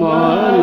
Malaika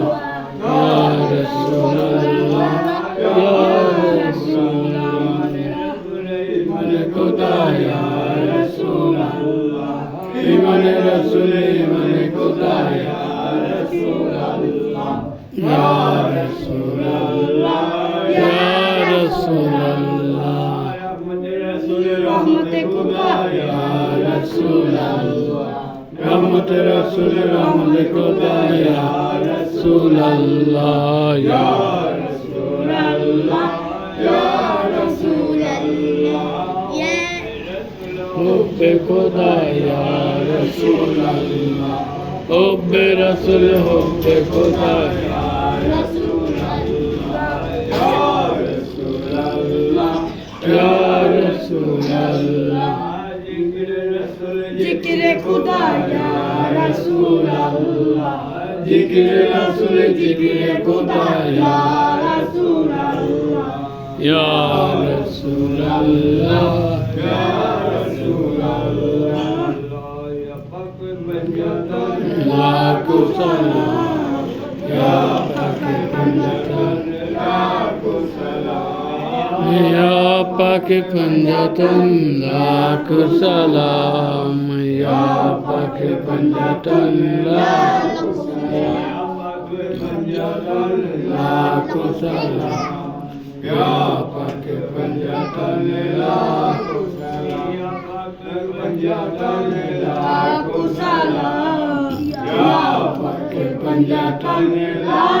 রহমত রসুল রহমত খোদা ইয়া রসুল আল্লাহ ইয়া রসুল আল্লাহ ইয়া রসুল আল্লাহ ইয়া হুব খোদা ইয়া রসুল আল্লাহ হুব রসুল হুব খোদা ইয়া রসুল আল্লাহ ইয়া রসুল আল্লাহ ইয়া রসুল আল্লাহ ذکر خدا یا رسول الله ذكر رسول ذكر خدا يا رسول الله يا رسول الله يا رسول الله يا فقر من يطلع صلاة يا فقر من يطلع صلاة पाकिपञ्जतं लाकुशलां या लाख सला या पाकिपञ्जतं लाकुशला या पाकिपञ्जतं लाकुशला